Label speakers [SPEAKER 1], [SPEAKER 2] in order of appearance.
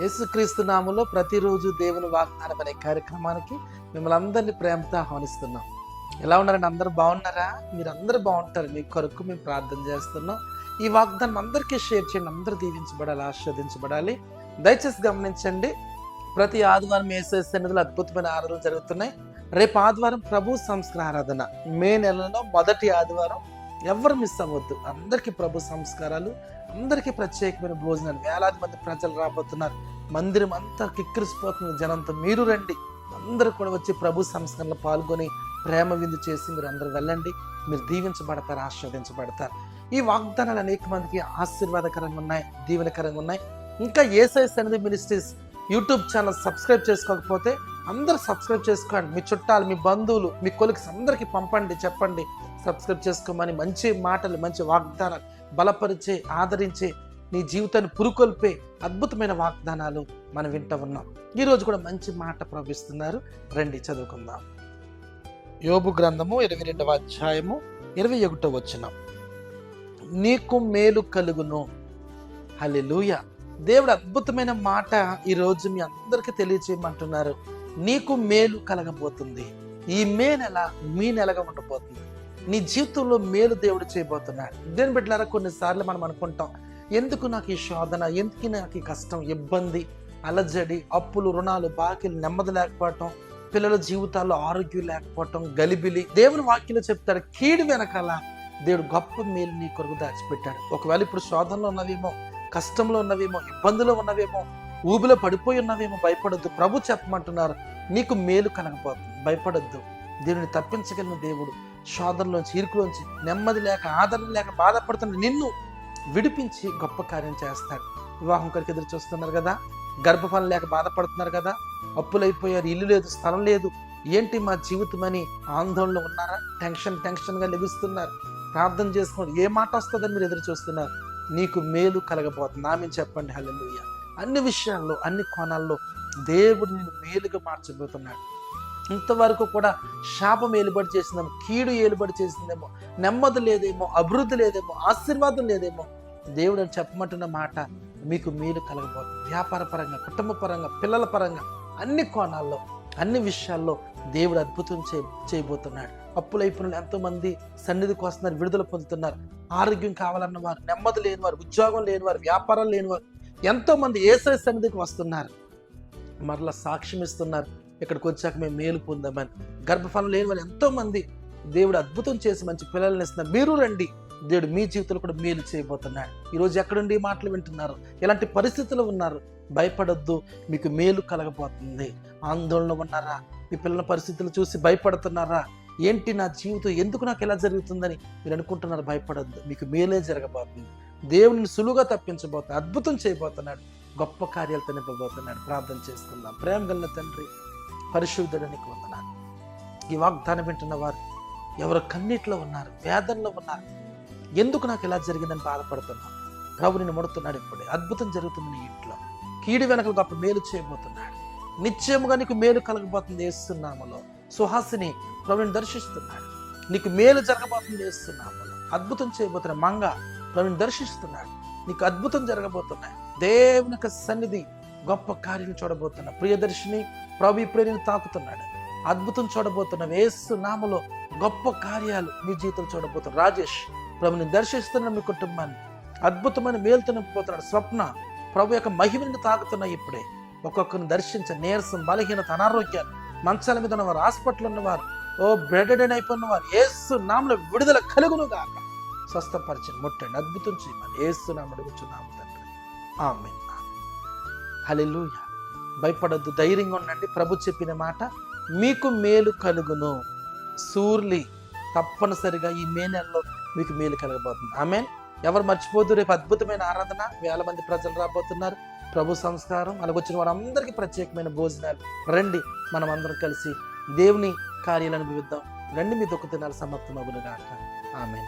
[SPEAKER 1] యేసుక్రీస్తు నామంలో ప్రతిరోజు దేవుని వాగ్దానం అనే కార్యక్రమానికి మిమ్మల్ని అందరినీ ప్రేమతో ఆహ్వానిస్తున్నాం. ఎలా ఉన్నారండి? అందరూ బాగున్నారా? మీరు అందరూ బాగుంటారు. మీ కొరకు మేము ప్రార్థన చేస్తున్నాం. ఈ వాగ్దానం అందరికీ షేర్ చేయండి. అందరూ దీవించబడాలి ఆస్వాదించబడాలి దయచేసి గమనించండి. ప్రతి ఆదివారం వేసే సన్నిధులు అద్భుతమైన ఆరాధనలు జరుగుతున్నాయి. రేపు ఆదివారం ప్రభు సంస్కార ఆరాధన. మే నెలలో మొదటి ఆదివారం ఎవరు మిస్ అవ్వద్దు. అందరికీ ప్రభు సంస్కారాలు అందరికీ ప్రత్యేకమైన భోజనాలు. వేలాది మంది ప్రజలు రాబోతున్నారు. మందిరం అంతా కిక్కిరిసిపోతున్న జనంతో మీరు రండి. అందరూ కూడా వచ్చి ప్రభు సంస్కరణలో పాల్గొని ప్రేమ విందు చేసి మీరు అందరూ వెళ్ళండి. మీరు దీవించబడతారు ఆస్వాదించబడతారు ఈ వాగ్దానాలు అనేక మందికి ఆశీర్వాదకరంగా ఉన్నాయి దీవెనకరంగా ఉన్నాయి. ఇంకా ఏసైస్ అనేది మినిస్ట్రీస్ యూట్యూబ్ ఛానల్ సబ్స్క్రైబ్ చేసుకోకపోతే అందరూ సబ్స్క్రైబ్ చేసుకోండి. మీ చుట్టాలు మీ బంధువులు మీ కొలిక్స్ అందరికీ పంపండి చెప్పండి. సబ్స్క్రైబ్ చేసుకోమని మంచి మాటలు మంచి వాగ్దానాలు బలపరిచే ఆదరించే నీ జీవితాన్ని పురుకొల్పే అద్భుతమైన వాగ్దానాలు మనం వింటూ ఉన్నాం. ఈరోజు కూడా మంచి మాట ప్రవహిస్తున్నారు. రండి చదువుకుందాం. యోబు గ్రంథము ఇరవై రెండవ అధ్యాయము ఇరవై ఒకటో వచ్చిన నీకు మేలు కలుగును. హల్లెలూయా. దేవుడు అద్భుతమైన మాట ఈరోజు మీ అందరికీ తెలియచేయమంటున్నారు. నీకు మేలు కలగబోతుంది. ఈ మే నెల మీ నెలగా ఉండబోతుంది. నీ జీవితంలో మేలు దేవుడు చేయబోతున్నాడు. దేని బిడ్డలారా కొన్నిసార్లు మనం అనుకుంటాం ఎందుకు నాకు ఈ శోధన ఎందుకు నాకు ఈ కష్టం ఇబ్బంది అలజడి అప్పులు రుణాలు బాకీలు నెమ్మది లేకపోవటం పిల్లల జీవితాల్లో ఆరోగ్యం లేకపోవటం గలిబిలి దేవుని వాక్యంలో చెప్తాడు కీడు వెనకాల దేవుడు గొప్ప మేలు నీ కొరకు దాచిపెట్టాడు. ఒకవేళ ఇప్పుడు శోధనలో ఉన్నవేమో కష్టంలో ఉన్నవేమో ఇబ్బందులో ఉన్నవేమో ఊబిలో పడిపోయి ఉన్నావేమో భయపడద్దు. ప్రభు చెప్పమంటున్నారు నీకు మేలు కనకపోతుంది. భయపడొద్దు. దీనిని తప్పించగలిగిన దేవుడు శోధనలోంచి ఇరుకులోంచి నెమ్మది లేక ఆదరణ లేక బాధపడుతున్న నిన్ను విడిపించి గొప్ప కార్యం చేస్తాడు. వివాహం కొరకు ఎదురు చూస్తున్నారు కదా? గర్భఫలం లేక బాధపడుతున్నారు కదా? అప్పులైపోయారు ఇల్లు లేదు స్థలం లేదు. ఏంటి మా జీవితం అని ఆందోళనలో ఉన్నారా? టెన్షన్ టెన్షన్గా లెగుస్తున్నారు. ప్రార్థన చేసుకోండి ఏ మాట వస్తుందని మీరు ఎదురు చూస్తున్నారు? నీకు మేలు కలగబోతుంది. ఆమె చెప్పండి. హల్లెలూయ. అన్ని విషయాల్లో అన్ని కోణాల్లో దేవుడు నిన్ను మేలుగా మార్చబోతున్నాడు. ఇంతవరకు కూడా శాపం ఏలుబడి చేసిందేమో కీడు ఏలుబడి చేసిందేమో నెమ్మది లేదేమో అభివృద్ధి లేదేమో ఆశీర్వాదం లేదేమో దేవుడు అని చెప్పమంటున్న మాట మీకు మేలు కలగబోతుంది వ్యాపార పరంగా కుటుంబ పరంగా పిల్లల పరంగా అన్ని కోణాల్లో అన్ని విషయాల్లో దేవుడు అద్భుతం చే చేయబోతున్నాడు. అప్పులైపోయిన ఎంతో మంది సన్నిధికి వస్తున్నారు విడుదల పొందుతున్నారు. ఆరోగ్యం కావాలన్న వారు నెమ్మది లేని వారు ఉద్యోగం లేని వారు వ్యాపారం లేని ఎంతోమంది ఎంతో సన్నిధికి వస్తున్నారు. మరలా సాక్ష్యం ఇస్తున్నారు. ఇక్కడికి వచ్చాక మేము మేలు పొందామని. గర్భఫలం లేని వాళ్ళు ఎంతోమంది దేవుడు అద్భుతం చేసి మంచి పిల్లల్ని ఇస్తున్నారు. మీరు రండి. దేవుడు మీ జీవితంలో కూడా మేలు చేయబోతున్నాడు. ఈరోజు ఎక్కడుండి మాటలు వింటున్నారు? ఎలాంటి పరిస్థితులు ఉన్నారు? భయపడొద్దు. మీకు మేలు కలగబోతుంది. ఆందోళన ఉన్నారా? మీ పిల్లల పరిస్థితులు చూసి భయపడుతున్నారా? ఏంటి నా జీవితం? ఎందుకు నాకు ఎలా జరుగుతుందని మీరు అనుకుంటున్నారు? భయపడద్దు. మీకు మేలే జరగబోతుంది. దేవుని సులువుగా తప్పించబోతున్నాడు అద్భుతం చేయబోతున్నాడు. గొప్ప కార్యాలు తినిపబోతున్నాడు ప్రార్థన చేసుకుందాం. ప్రేమ గల తండ్రి పరిశుద్ధుడానికి వందనాలు ఈ వాగ్దానం వింటున్న వారు ఎవరు కన్నీటిలో ఉన్నారు వేదనలో ఉన్నారు? ఎందుకు నాకు ఇలా జరిగిందని బాధపడుతున్నాను ప్రభు నేను ముడుతున్నాడు ఇప్పుడే. అద్భుతం జరుగుతుంది నీ ఇంట్లో. కీడి వెనక గొప్ప మేలు చేయబోతున్నాడు. నిశ్చయముగా నీకు మేలు కలగబోతుంది వేస్తున్నామలో సుహాసిని ప్రభుని దర్శిస్తున్నాడు. నీకు మేలు జరగబోతుంది వేస్తున్నామలో అద్భుతం చేయబోతున్న మంగ ప్రభుని దర్శిస్తున్నాడు. నీకు అద్భుతం జరగబోతున్నాయి. దేవుని యొక్క సన్నిధి గొప్ప కార్యం చూడబోతున్నా ప్రియదర్శిని ప్రభు ఇప్పుడే నేను తాకుతున్నాడు. అద్భుతం చూడబోతున్న వేసు నామలో గొప్ప కార్యాలు మీ జీవితం చూడబోతున్నా రాజేష్ ప్రభుని దర్శిస్తున్న మీ కుటుంబాన్ని అద్భుతమైన మేలుతో నింపిపోతున్నాడు స్వప్న ప్రభు యొక్క మహిమని తాకుతున్నాయి ఇప్పుడే ఒక్కొక్కరిని దర్శించ నీరసం బలహీనత అనారోగ్యాలు మంచాల మీద ఉన్నవారు హాస్పిటల్ ఉన్నవారు ఓ బ్రెడెడ్ అయిపోయిన వారు ఏసు నామలో విడుదల కలుగును గాక. స్వస్థపరిచిన ముట్టండి. అద్భుతం చేయమని ఏసు అడుగుతున్నాము తండ్రి. ఆమె హలెలుయ భయపడద్దు ధైర్యంగా ఉండండి. ప్రభు చెప్పిన మాట మీకు మేలు కలుగును. సూర్లి తప్పనిసరిగా ఈ మే నెలలో మీకు మేలు కలగబోతుంది. ఆమె ఎవరు మర్చిపోదు రేపు అద్భుతమైన ఆరాధన వేల మంది ప్రజలు రాబోతున్నారు. ప్రభు సంస్కారం అలాగొచ్చిన వారందరికీ ప్రత్యేకమైన భోజనాలు. రండి మనం అందరం కలిసి దేవుని కార్యాలను అనుభవిద్దాం రండి మీ దుఃఖ దినాలు అవును అగులుగాక ఆమె